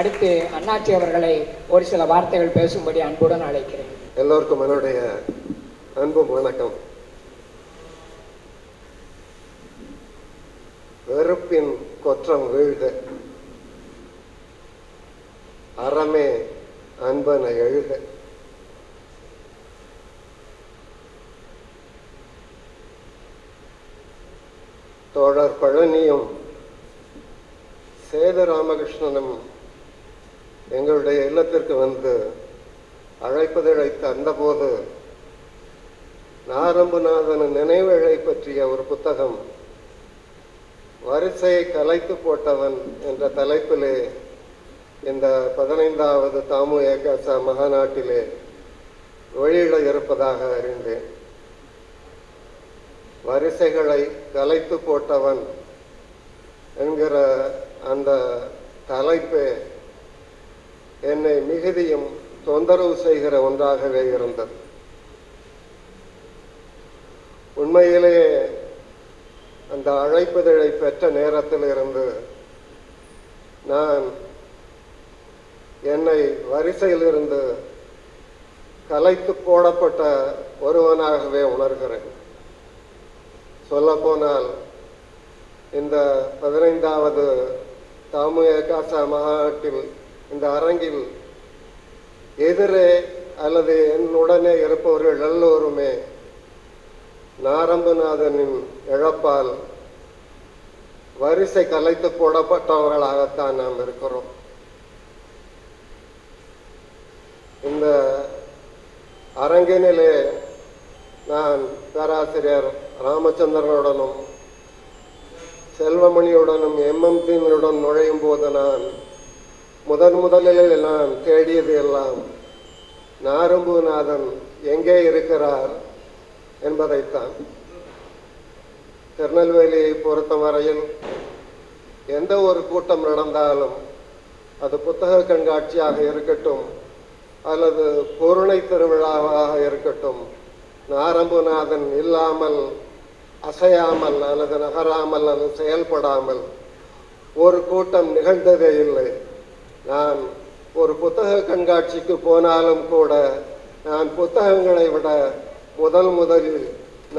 அடுத்து அண்ணாச்சி அவர்களை ஒரு சில வார்த்தைகள் பேசும்படி அன்புடன் அழைக்கிறேன். எல்லோருக்கும் என்னுடைய அன்பும் வணக்கம். வெறுப்பின் கொற்றம் வீழ்க. அறமே அன்பனை எழுக. தோழர் பழனியும் சேது ராமகிருஷ்ணனும் எங்களுடைய இல்லத்திற்கு வந்து அழைப்பதழை அந்தபோது நாரம்புநாதன் நினைவழை பற்றிய ஒரு புத்தகம் வரிசையை கலைத்து போட்டவன் என்ற தலைப்பிலே இந்த பதினைந்தாவது தாமு ஏகாசா மகாநாட்டிலே வெளியிட இருப்பதாக அறிந்தேன். வரிசைகளை கலைத்து போட்டவன் என்கிற அந்த தலைப்பே என்னை மிகுதியும் தொந்தரவு செய்கிற ஒன்றாகவே இருந்தது. உண்மையிலேயே அந்த அழைப்புதழை பெற்ற நேரத்தில் இருந்து நான் என்னை வரிசையிலிருந்து கலைத்து போடப்பட்ட ஒருவனாகவே உணர்கிறேன். சொல்லப்போனால் இந்த பதினைந்தாவது தாமு ஏகாசா இந்த அரங்கில் எதிரே அல்லது என்னுடனே இருப்பவர்கள் எல்லோருமே நாரம்பநாதனின் இழப்பால் வரிசை கலைத்து போடப்பட்டவர்களாகத்தான் நாம் இருக்கிறோம். இந்த அரங்கினிலே நான் பேராசிரியர் ராமச்சந்திரனுடனும் செல்வமணியுடனும் எம்எம்டியினுடன் நுழையும் போது நான் முதன் முதலில் நான் தேடியது எல்லாம் நாரம்புநாதன் எங்கே இருக்கிறார் என்பதைத்தான். திருநெல்வேலியை பொறுத்தவரையில் எந்த ஒரு கூட்டம் நடந்தாலும் அது புத்தக கண்காட்சியாக இருக்கட்டும் அல்லது பொருணை திருவிழாவாக இருக்கட்டும் நாரம்புநாதன் இல்லாமல் அசையாமல் அல்லது நகராமல் அல்லது செயல்படாமல் ஒரு கூட்டம் நிகழ்ந்ததே இல்லை. நான் ஒரு புத்தக கண்காட்சிக்கு போனாலும் கூட நான் புத்தகங்களை விட முதல் முதலில்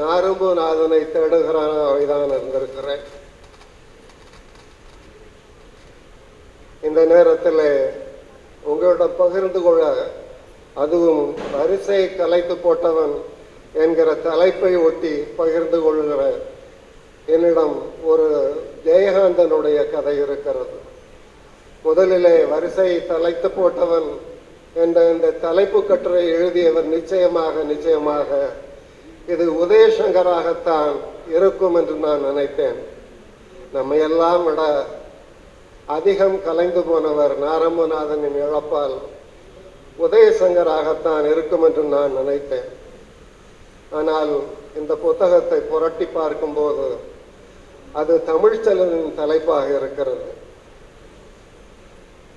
நாரம்புநாதனை தேடுகிறவனாக தான் இருந்திருக்கிறேன். இந்த நேரத்தில் உங்களோட பகிர்ந்து கொள்ள அதுவும் வரிசை கலைத்து போட்டவன் என்கிற தலைப்பை ஒட்டி பகிர்ந்து கொள்கிற என்னிடம் ஒரு ஜெயகாந்தனுடைய கதை இருக்கிறது. முதலிலே வரிசை தலைத்து போட்டவன் என்ற இந்த தலைப்பு கட்டுரை எழுதியவர் நிச்சயமாக நிச்சயமாக இது உதயசங்கராகத்தான் இருக்கும் என்று நான் நினைத்தேன். நம்ம எல்லாம் விட அதிகம் கலைந்து போனவர் நாரம்பநாதனின் இழப்பால் உதயசங்கராகத்தான் இருக்கும் என்று நான் நினைத்தேன். ஆனால் இந்த புத்தகத்தை புரட்டி பார்க்கும்போது அது தமிழ்ச்செலவின் தலைப்பாக இருக்கிறது.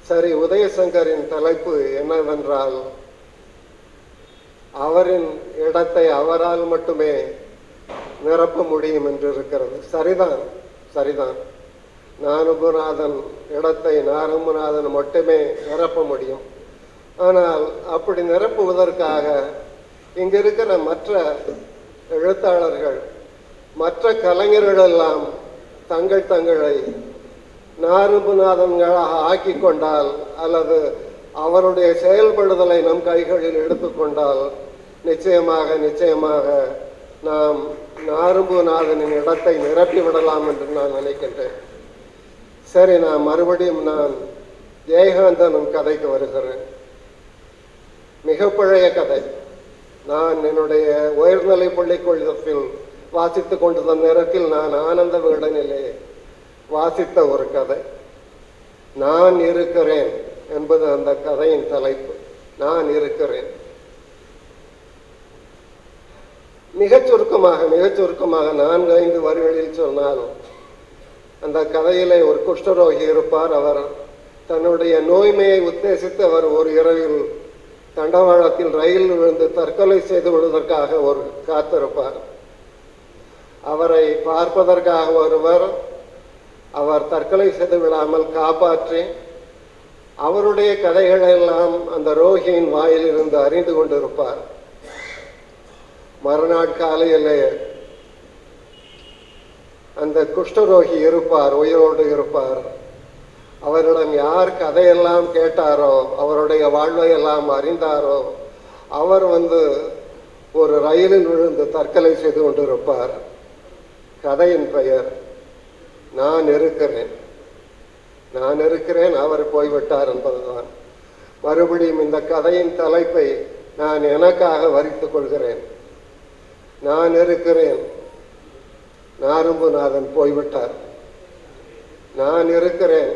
சரி உதயசங்கரின் தலைப்பு என்னவென்றால் அவரின் இடத்தை அவரால் மட்டுமே நிரப்ப முடியும் என்று இருக்கிறது சரிதான் சரிதான். நானுபுநாதன் இடத்தை நாரம்புநாதன் மட்டுமே நிரப்ப முடியும். ஆனால் அப்படி நிரப்புவதற்காக இங்கிருக்கிற மற்ற எழுத்தாளர்கள் மற்ற கலைஞர்களெல்லாம் தங்கள் தங்களை நாரம்புநாதன்களாக ஆக்கி கொண்டால் அல்லது அவருடைய செயல்படுதலை நம் கைகளில் எடுத்துக்கொண்டால் நிச்சயமாக நிச்சயமாக நாம் நாரம்புநாதனின் இடத்தை நிரப்பி விடலாம் என்று நான் நினைக்கின்றேன். சரி நான் மறுபடியும் நான் ஜெயகாந்தனும் கதைக்கு வருகிறேன். மிக பழைய கதை. நான் என்னுடைய உயர்நிலை பள்ளிக்கூடத்தில் வாசித்துக் கொண்டிருந்த நேரத்தில் நான் ஆனந்த விகடனிலே வாசித்த ஒரு கதை. நான் இருக்கிறேன் என்பது அந்த கதையின் தலைப்பு. நான் இருக்கிறேன். மிகச் சுருக்கமாக மிகச் சுருக்கமாக நான்கு ஐந்து வரிகளில் சொன்னாலும் அந்த கதையிலே ஒரு குஷ்டரோகி இருப்பார். அவர் தன்னுடைய நோய்மையை உத்தேசித்து அவர் ஒரு இரவில் தண்டவாளத்தில் ரயில் விழுந்து தற்கொலை செய்து விடுவதற்காக ஒரு காத்திருப்பார். அவரை பார்ப்பதற்காக ஒருவர் அவர் தற்கொலை செய்து விடாமல் காப்பாற்றி அவருடைய கதைகளெல்லாம் அந்த ரோகியின் வாயிலிருந்து அறிந்து கொண்டிருப்பார். மறுநாள் காலையிலே அந்த குஷ்டரோகி இருப்பார் உயிரோடு இருப்பார். அவரிடம் யார் கதையெல்லாம் கேட்டாரோ அவருடைய வாழ்வை எல்லாம் அறிந்தாரோ அவர் வந்து ஒரு ரயிலில் விழுந்து தற்கொலை செய்து கொண்டிருப்பார். கதையின் பெயர் நான் இருக்கிறேன். நான் இருக்கிறேன் அவர் போய்விட்டார் என்பதுதான். மறுபடியும் இந்த கதையின் தலைப்பை நான் எனக்காக வரித்துக் கொள்கிறேன். நான் இருக்கிறேன். நாரும்புநாதன் போய்விட்டார். நான் இருக்கிறேன்.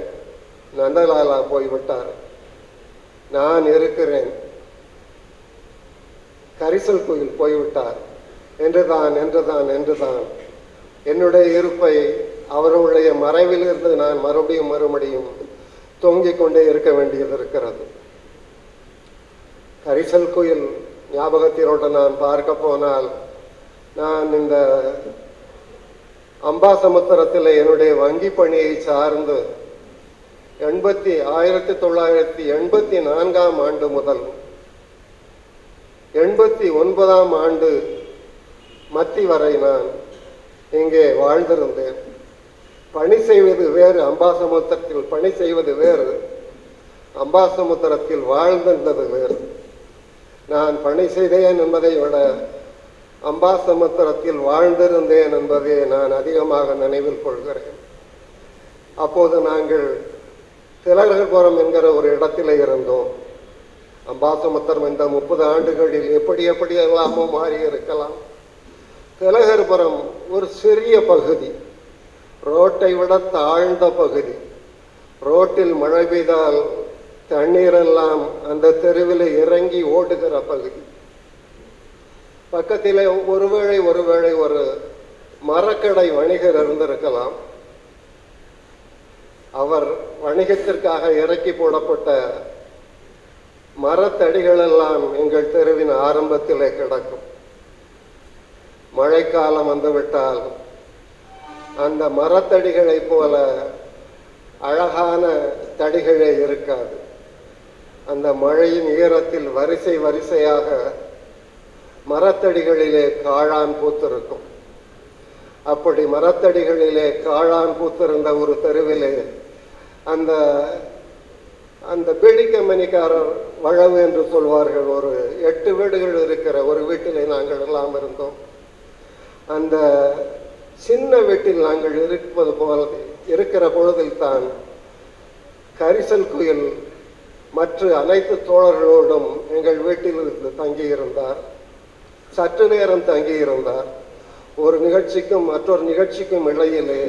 நந்தலாலா போய்விட்டார். நான் இருக்கிறேன். கரிசல் கோயில் போய்விட்டார். என்றுதான் என்றுதான் என்றுதான். என்னுடைய இருப்பை அவர்களுடைய மறைவிலிருந்து நான் மறுபடியும் மறுபடியும் தொங்கிக் கொண்டே இருக்க வேண்டியது இருக்கிறது. கரிசல் கோயில் ஞாபகத்தினோடு நான் பார்க்க போனால் நான் இந்த அம்பாசமுத்திரத்தில் என்னுடைய வங்கி பணியை சார்ந்து எண்பத்தி ஆயிரத்தி தொள்ளாயிரத்தி எண்பத்தி நான்காம் ஆண்டு முதல் எண்பத்தி ஒன்பதாம் ஆண்டு மத்தி வரை நான் இங்கே வாழ்ந்திருந்தேன். பணி செய்வது வேறு அம்பாசமுத்திரத்தில் பணி செய்வது வேறு அம்பாசமுத்திரத்தில் வாழ்ந்திருந்தது வேறு. நான் பணி செய்தேன் என்பதை விட அம்பாசமுத்திரத்தில் வாழ்ந்திருந்தேன் என்பதை நான் அதிகமாக நினைவில் கொள்கிறேன். அப்போது நாங்கள் திலகர்புரம் என்கிற ஒரு இடத்திலே இருந்தோம். அம்பாசமுத்திரம் இந்த முப்பது ஆண்டுகளில் எப்படி எப்படி எல்லாமோ மாறி இருக்கலாம் திலகர்புரம் ஒரு சிறிய பகுதி. ரோட்டை விட தாழ்ந்த பகுதி. ரோட்டில் மழை பெய்தால் தண்ணீரெல்லாம் அந்த தெருவில் இறங்கி ஓடுகிற பகுதி. பக்கத்தில் ஒருவேளை ஒருவேளை ஒரு மரக்கடை வணிகர் இருந்திருக்கலாம். அவர் வணிகத்திற்காக இறக்கி போடப்பட்ட மரத்தடிகள் எல்லாம் எங்கள் தெருவின் ஆரம்பத்திலே கிடக்கும். மழைக்காலம் வந்துவிட்டால் அந்த மரத்தடிகளைப் போல அழகான தடிகளே இருக்காது. அந்த மழையின் ஈரத்தில் வரிசை வரிசையாக மரத்தடிகளிலே காளான் பூத்திருக்கும். அப்படி மரத்தடிகளிலே காளான் பூத்திருந்த ஒரு தெருவிலே அந்த அந்த பீடிக்கம்மணிக்காரர் வளவு என்று சொல்வார்கள். ஒரு எட்டு வீடுகள் இருக்கிற ஒரு வீட்டிலே நாங்கள் எல்லாம் இருந்தோம். அந்த சின்ன வீட்டில் நாங்கள் இருப்பது போல இருக்கிற பொழுதில் தான் கரிசல் குயில் மற்ற அனைத்து தோழர்களோடும் எங்கள் வீட்டில் இருந்து தங்கியிருந்தார். சற்று நேரம் தங்கியிருந்தார். ஒரு நிகழ்ச்சிக்கும் மற்றொரு நிகழ்ச்சிக்கும் இடையிலே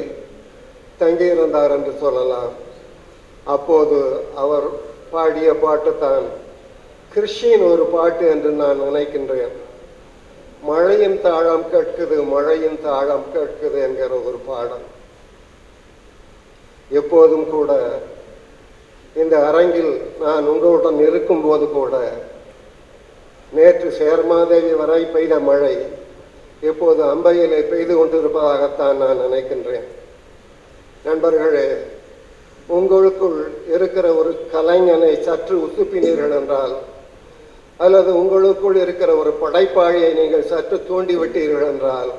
தங்கியிருந்தார் என்று சொல்லலாம். அப்போது அவர் பாடிய பாட்டு தான் கிறிஸ்டின் ஒரு பாட்டு என்று நான் நினைக்கின்றேன். மழையின் தாழம் கேட்குது மழையின் தாழம் கேட்குது என்கிற ஒரு பாடம் எப்போதும் கூட இந்த அரங்கில் நான் உங்களுடன் இருக்கும்போது கூட நேற்று சேர்மாதேவி வரை பெய்த மழை இப்போது அம்பையிலே பெய்து கொண்டிருப்பதாகத்தான் நான் நினைக்கின்றேன். நண்பர்களே உங்களுக்குள் இருக்கிற ஒரு கலைஞனை சற்று உசுப்பினீர்கள் என்றால் அல்லது உங்களுக்குள் இருக்கிற ஒரு படைப்பாளியை நீங்கள் சற்று தூண்டி விட்டீர்கள் என்றால்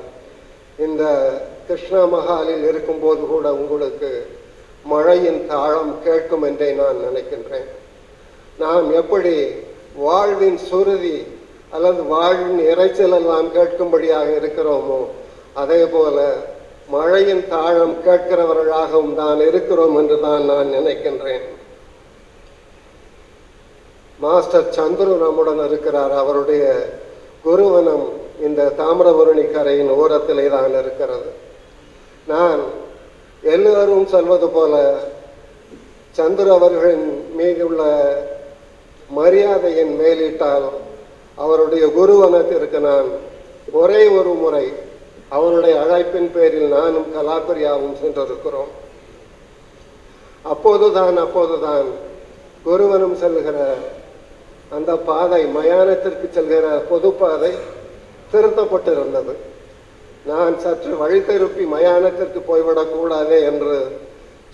இந்த கிருஷ்ணா மஹாலில் இருக்கும்போது கூட உங்களுக்கு மழையின் தாளம் கேட்கும் என்றே நான் நினைக்கின்றேன். நாம் எப்படி வாழ்வின் சுருதி அல்லது வாழ்வின் இறைச்சல் எல்லாம் கேட்கும்படியாக இருக்கிறோமோ அதே போல மழையின் தாழம் கேட்கிறவர்களாகவும் தான் இருக்கிறோம் என்று தான் நான் நினைக்கின்றேன். மாஸ்டர் சந்துரு நம்முடன் இருக்கிறார். அவருடைய குருவனம் இந்த தாமிரபரணி கரையின் ஓரத்திலே தான் இருக்கிறது. நான் எல்லோரும் சொல்வது போல சந்துரு அவர்களின் மீதுள்ள மரியாதையின் மேலிட்டால் அவருடைய குருவனத்திற்கு நான் ஒரே ஒரு முறை அவருடைய அழைப்பின் பேரில் நானும் கலாபிரியாவும் சென்றிருக்கிறோம். அப்போதுதான் அப்போதுதான் குருவனம் செல்கிற அந்த பாதை மயானத்திற்கு செல்கிற பொது பாதை திருத்தப்பட்டிருந்தது. நான் சற்று வழி திருப்பி மயானத்திற்கு போய்விடக்கூடாதே என்று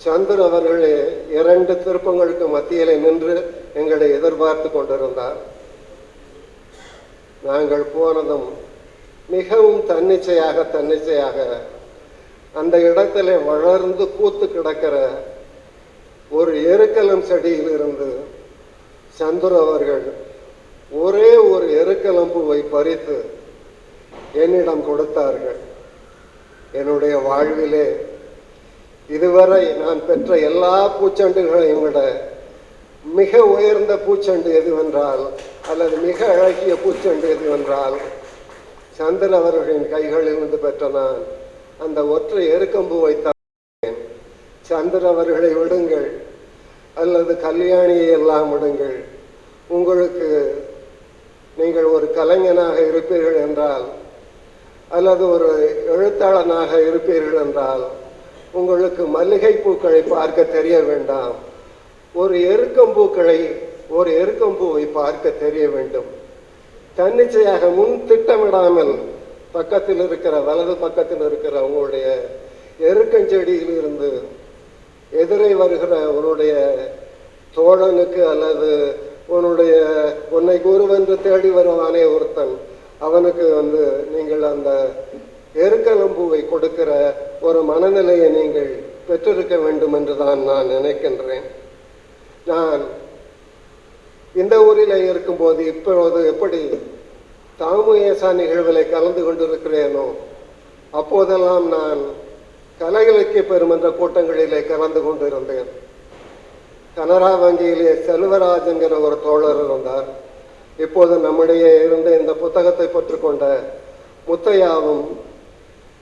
சந்துரு அவர்களே இரண்டு திருப்பங்களுக்கு மத்தியிலே நின்று எங்களை எதிர்பார்த்து கொண்டிருந்தார். நாங்கள் போனதும் மிகவும் தன்னிச்சையாக தன்னிச்சையாக அந்த இடத்திலே வளர்ந்து கூத்து கிடக்கிற ஒரு எருக்கலம் செடியில் இருந்து சந்துரு அவர்கள் ஒரே ஒரு எருக்கலம்புவை பறித்து என்னிடம் கொடுத்தார்கள். என்னுடைய வாழ்விலே இதுவரை நான் பெற்ற எல்லா பூச்செண்டுகளையும் விட மிக உயர்ந்த பூச்செண்டு எதுவென்றால் அல்லது மிக அழகிய பூச்செண்டு எதுவென்றால் சந்திர அவர்களின் கைகளிலிருந்து பெற்ற நான் அந்த ஒற்றை எருக்கம்பு வைத்தேன் சந்திர அவர்களை விடுங்கள். அல்லது கல்யாணியை எல்லாம் விடுங்கள். உங்களுக்கு நீங்கள் ஒரு கலைஞனாக இருப்பீர்கள் என்றால் அல்லது ஒரு எழுத்தாளனாக இருப்பீர்கள் என்றால் உங்களுக்கு மல்லிகை பூக்களை பார்க்க தெரிய வேண்டாம். ஒரு எருக்கம்பூக்களை ஒரு எருக்கம்பூவை பார்க்க தெரிய வேண்டும். தன்னிச்சையாக முன் திட்டமிடாமல் பக்கத்தில் இருக்கிற வலது பக்கத்தில் இருக்கிற உங்களுடைய எருக்கஞ்செடியில் இருந்து எதிரே வருகிற உன்னுடைய தோழனுக்கு அல்லது உன்னுடைய உன்னை குருவென்று தேடி வருவானே ஒருத்தன். அவனுக்கு வந்து நீங்கள் அந்த எருக்கலம்பூவை கொடுக்கிற ஒரு மனநிலையை நீங்கள் பெற்றிருக்க வேண்டும் என்று தான் நான் நினைக்கின்றேன். நான் இந்த ஊரில் இருக்கும்போது இப்பொழுது எப்படி தாமுயேசா ஏசா நிகழ்வுகளை கலந்து கொண்டிருக்கிறேனோ அப்போதெல்லாம் நான் கலை இலக்கிய பெருமன்ற கூட்டங்களிலே கலந்து கொண்டிருந்தேன். கனரா வங்கியிலே செல்வராஜங்கிற ஒரு தோழர் இருந்தார். இப்போது நம்மிடையே இருந்த இந்த புத்தகத்தை பெற்றுக்கொண்ட முத்தையாவும்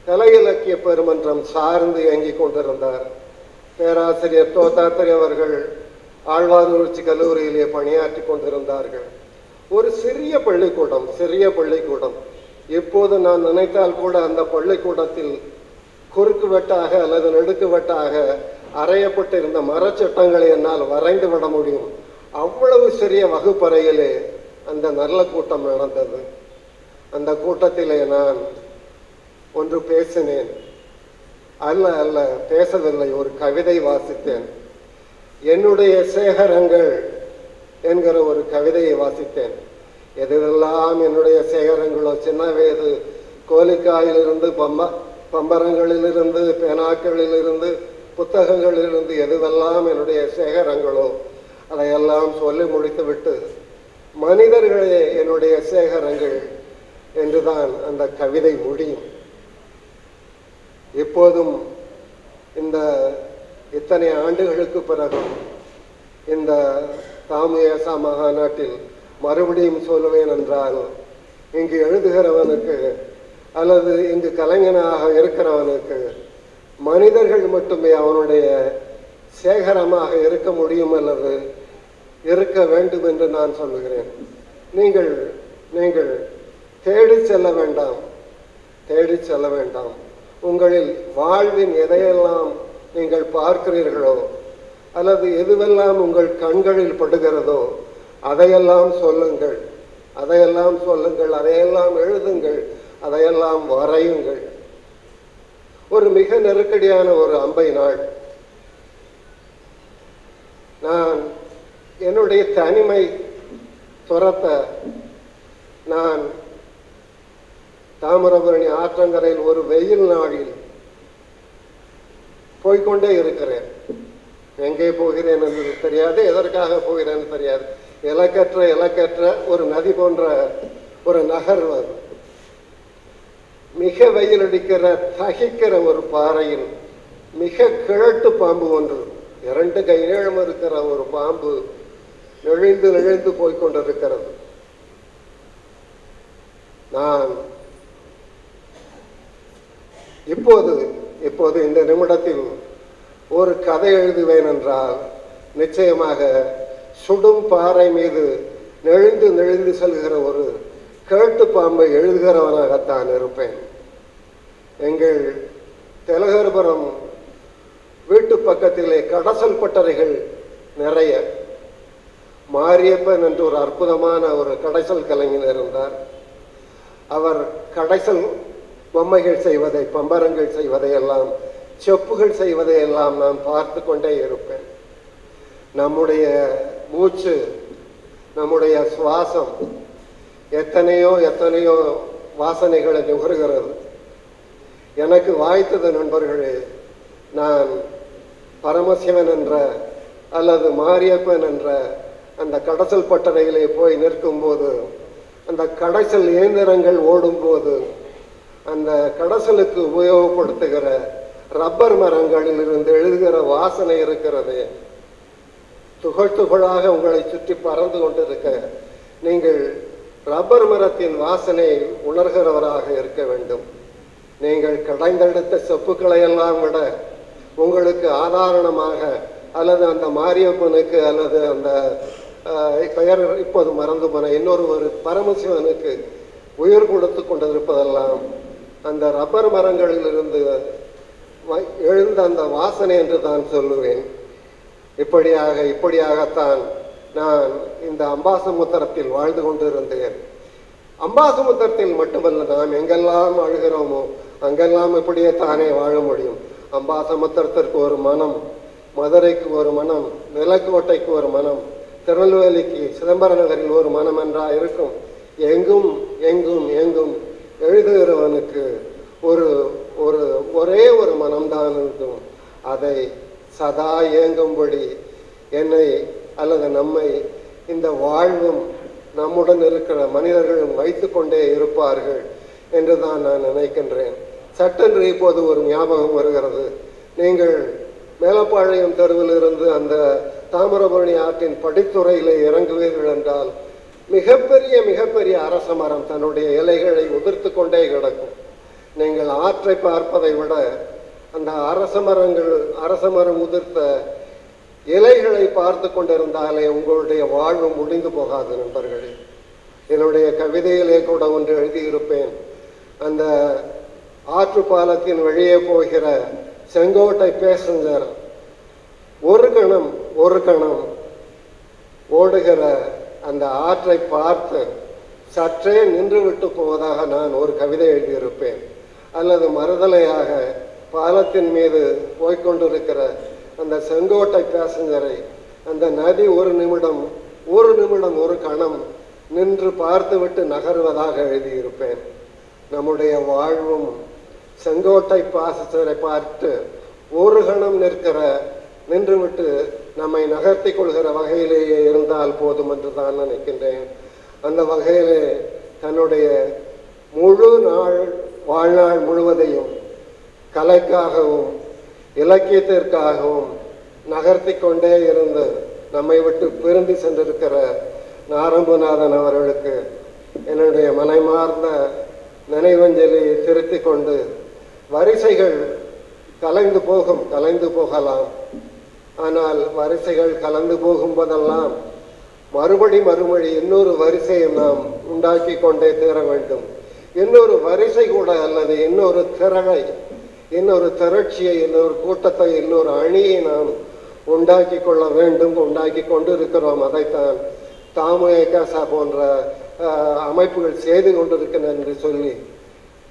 கலை இலக்கிய பெருமன்றம் சார்ந்து இயங்கிக் கொண்டிருந்தார். பேராசிரியர் தோத்தாத்திரி அவர்கள் ஆழ்வாரூர்ச்சி கல்லூரியிலே பணியாற்றி கொண்டிருந்தார்கள். ஒரு சிறிய பள்ளிக்கூடம் சிறிய பள்ளிக்கூடம். இப்போது நான் நினைத்தால் கூட அந்த பள்ளிக்கூடத்தில் குறுக்கு வெட்டாக அல்லது நெடுக்கு வெட்டாக அறையப்பட்டிருந்த மரச்சட்டங்களை என்னால் வரைந்து விட முடியும். அவ்வளவு சிறிய வகுப்பறையிலே அந்த நல்ல கூட்டம் நடந்தது. அந்த கூட்டத்திலே நான் ஒன்று பேசினேன். அல்ல அல்ல பேசவில்லை ஒரு கவிதை வாசித்தேன். என்னுடைய சேகரங்கள் என்கிற ஒரு கவிதையை வாசித்தேன். எதுவெல்லாம் என்னுடைய சேகரங்களோ சின்ன வயது கோலிக்காயிலிருந்து பம்ப பம்பரங்களிலிருந்து பேனாக்களிலிருந்து புத்தகங்களிலிருந்து எதுவெல்லாம் என்னுடைய சேகரங்களோ அதையெல்லாம் சொல்லி முடித்துவிட்டு மனிதர்களே என்னுடைய சேகரங்கள் என்றுதான் அந்த கவிதை முடியும். இப்போதும் இந்த இத்தனை ஆண்டுகளுக்கு பிறகும் இந்த தாமுயசா மகாநாட்டில் மறுபடியும் சொல்லுவேன் என்றால் இங்கு எழுதுகிறவனுக்கு அல்லது இங்கு கலைஞனாக இருக்கிறவனுக்கு மனிதர்கள் மட்டுமே அவனுடைய சேகரமாக இருக்க முடியும் அல்லது இருக்க வேண்டும் என்று நான் சொல்லுகிறேன். நீங்கள் நீங்கள் தேடி செல்ல வேண்டாம். தேடி செல்ல வேண்டாம். உங்களில் வாழ்வின் எதையெல்லாம் நீங்கள் பார்க்கிறீர்களோ அல்லது எதுவெல்லாம் உங்கள் கண்களில் படுகிறதோ அதையெல்லாம் சொல்லுங்கள். அதையெல்லாம் சொல்லுங்கள். அதையெல்லாம் எழுதுங்கள். அதையெல்லாம் வரையுங்கள். ஒரு மிக நெருக்கடியான ஒரு அம்பை நாள். நான் என்னுடைய தனிமை துரத்த நான் தாமிரபரணி ஆற்றங்கரையில் ஒரு வெயில் நாளில் போய்க்கொண்டே இருக்கிறேன். எங்கே போகிறேன் என்று தெரியாது எதற்காக போகிறேன்னு தெரியாது. இலக்கற்ற இலக்கற்ற ஒரு நதி போன்ற ஒரு நகர் வரும். மிக வெயில் அடிக்கிற தகிக்கிற ஒரு பாறையில் மிக கிழட்டு பாம்பு ஒன்று இரண்டு கை நீளம் இருக்கிற ஒரு பாம்பு நெழிந்து நெழிந்து போய்கொண்டிருக்கிறது நான் இப்போது இப்போது இந்த நிமிடத்தில் ஒரு கதை எழுதுவேன் என்றால் நிச்சயமாக சுடும் பாறை மீது நெழிந்து நெழிந்து செல்கிற ஒரு கேட்டு பாம்பை எழுதுகிறவனாகத்தான் இருப்பேன். எங்கள் தெலகர்புரம் வீட்டு பக்கத்திலே கடசல் பட்டறைகள் நிறைய. மாரியப்பன் என்று ஒரு அற்புதமான ஒரு கடைசல் கலைஞர் இருந்தார். அவர் கடைசல் பொம்மைகள் செய்வதை பம்பரங்கள் செய்வதையெல்லாம் செப்புகள் செய்வதையெல்லாம் நான் பார்த்து கொண்டே இருப்பேன். நம்முடைய மூச்சு நம்முடைய சுவாசம் எத்தனையோ எத்தனையோ வாசனைகளை நுகர்கிறது. எனக்கு வாய்த்தது நண்பர்களே நான் பரமசிவன் என்ற அல்லது மாரியப்பன் என்ற அந்த கடைசல் பட்டறையிலே போய் நிற்கும்போது அந்த கடைசல் இயந்திரங்கள் ஓடும்போது அந்த கடைசலுக்கு உபயோகப்படுத்துகிற ரப்பர் மரங்களில் இருந்து எழுதுகிற வாசனை இருக்கிறதே. துகள் துகளாக உங்களை சுற்றி பறந்து கொண்டிருக்க நீங்கள் ரப்பர் மரத்தின் வாசனை உணர்கிறவராக இருக்க வேண்டும். நீங்கள் கடைந்தெடுத்த செப்புக்களை எல்லாம் விட உங்களுக்கு ஆதாரணமாக அல்லது அந்த மாரியப்பனுக்கு அல்லது அந்த பெயர் இப்போது மறந்து போன இன்னொரு ஒரு பரமசிவனுக்கு உயிர் கொடுத்து கொண்டிருப்பதெல்லாம் அந்த ரப்பர் மரங்களிலிருந்து வ- எழுந்த அந்த வாசனை என்று தான் சொல்லுவேன். இப்படியாக இப்படியாகத்தான் நான் இந்த அம்பாசமுத்திரத்தில் வாழ்ந்து கொண்டிருந்தேன். அம்பாசமுத்திரத்தில் மட்டுமல்ல நாம் எங்கெல்லாம் அழுகிறோமோ அங்கெல்லாம் இப்படியே தானே வாழ முடியும். அம்பாசமுத்திரத்திற்கு ஒரு மனம் மதுரைக்கு ஒரு மனம் நிலக்கோட்டைக்கு ஒரு மனம் திருநெல்வேலிக்கு சிதம்பர நகரில் ஒரு மனம் என்றா இருக்கும். எங்கும் எங்கும் எங்கும் எழுதுகிறவனுக்கு ஒரு ஒரு ஒரே ஒரு மனம்தான் இருக்கும். அதை சதா இயங்கும்படி என்னை அல்லது நம்மை இந்த வாழ்வும் நம்முடன் இருக்கிற மனிதர்களும் வைத்து கொண்டே இருப்பார்கள் என்று தான் நான் நினைக்கின்றேன். சட்டென்று இப்போது ஒரு ஞாபகம் வருகிறது. நீங்கள் மேலப்பாளையம் தெருவில் இருந்து அந்த தாமிரபரணி ஆற்றின் படித்துறையிலே இறங்குவீர்கள் என்றால் மிகப்பெரிய மிகப்பெரிய அரச மரம் தன்னுடைய இலைகளை உதிர்த்து கொண்டே கிடக்கும். நீங்கள் ஆற்றை பார்ப்பதை விட அந்த அரச மரங்கள் அரச மரம் உதிர்த்த இலைகளை பார்த்து கொண்டிருந்தாலே உங்களுடைய வாழ்வு முடிந்து போகாது நண்பர்களே. என்னுடைய கவிதையிலே கூட ஒன்று எழுதியிருப்பேன். அந்த ஆற்று பாலத்தின் வழியே போகிற செங்கோட்டை பேசஞ்சர் ஒரு கணம் ஒரு கணம் ஓடுகிற அந்த ஆற்றை பார்த்து சற்றே நின்று விட்டு போவதாக நான் ஒரு கவிதை எழுதியிருப்பேன். அல்லது மறுதலையாக பாலத்தின் மீது போய்கொண்டிருக்கிற அந்த செங்கோட்டை பேசஞ்சரை அந்த நதி ஒரு நிமிடம் ஒரு நிமிடம் ஒரு கணம் நின்று பார்த்துவிட்டு நகர்வதாக எழுதியிருப்பேன். நம்முடைய வாழ்வும் செங்கோட்டை பாசரை பார்த்து ஒரு கணம் நிற்கிற நின்றுவிட்டு நம்மை நகர்த்தி கொள்கிற வகையிலேயே இருந்தால் போதும் என்று தான் நினைக்கின்றேன். அந்த வகையிலே தன்னுடைய முழு நாள் வாழ்நாள் முழுவதையும் கலைக்காகவும் இலக்கியத்திற்காகவும் நகர்த்தி கொண்டே இருந்து நம்மை விட்டு பிரிந்து சென்றிருக்கிற நாரம்புநாதன் அவர்களுக்கு என்னுடைய மனைமார்ந்த நினைவஞ்சலியை திருத்திக் கொண்டு வரிசைகள் கலைந்து போகும் கலைந்து போகலாம். ஆனால் வரிசைகள் கலந்து போகும்போதெல்லாம் மறுபடி மறுபடி இன்னொரு வரிசையை நாம் உண்டாக்கி கொண்டே தீர வேண்டும். இன்னொரு வரிசை கூட அல்லது இன்னொரு திரளை இன்னொரு திரட்சியை இன்னொரு கூட்டத்தை இன்னொரு அணியை நாம் உண்டாக்கி கொள்ள வேண்டும் உண்டாக்கி கொண்டு இருக்கிறோம் அதைத்தான் தாமுகசா போன்ற அமைப்புகள் செய்து கொண்டிருக்கின்றன என்று சொல்லி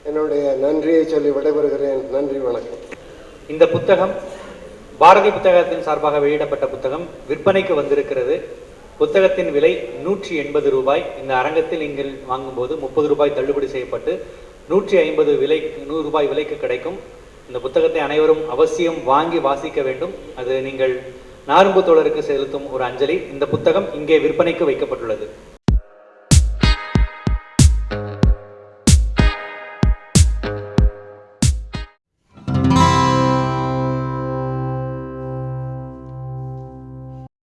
என்னுடைய நன்றியை சொல்லி விடைபெறுகிறேன். நன்றி வணக்கம். இந்த புத்தகம் பாரதி புத்தகத்தின் சார்பாக வெளியிடப்பட்ட புத்தகம் விற்பனைக்கு வந்திருக்கிறது. புத்தகத்தின் விலை நூற்றி எண்பது ரூபாய். இந்த அரங்கத்தில் நீங்கள் வாங்கும்போது முப்பது ரூபாய் தள்ளுபடி செய்யப்பட்டு நூற்றி ஐம்பது விலை நூறு ரூபாய் விலைக்கு கிடைக்கும். இந்த புத்தகத்தை அனைவரும் அவசியம் வாங்கி வாசிக்க வேண்டும். அது நீங்கள் நாரும்பு தோழருக்கு செலுத்தும் ஒரு அஞ்சலி. இந்த புத்தகம் இங்கே விற்பனைக்கு வைக்கப்பட்டுள்ளது.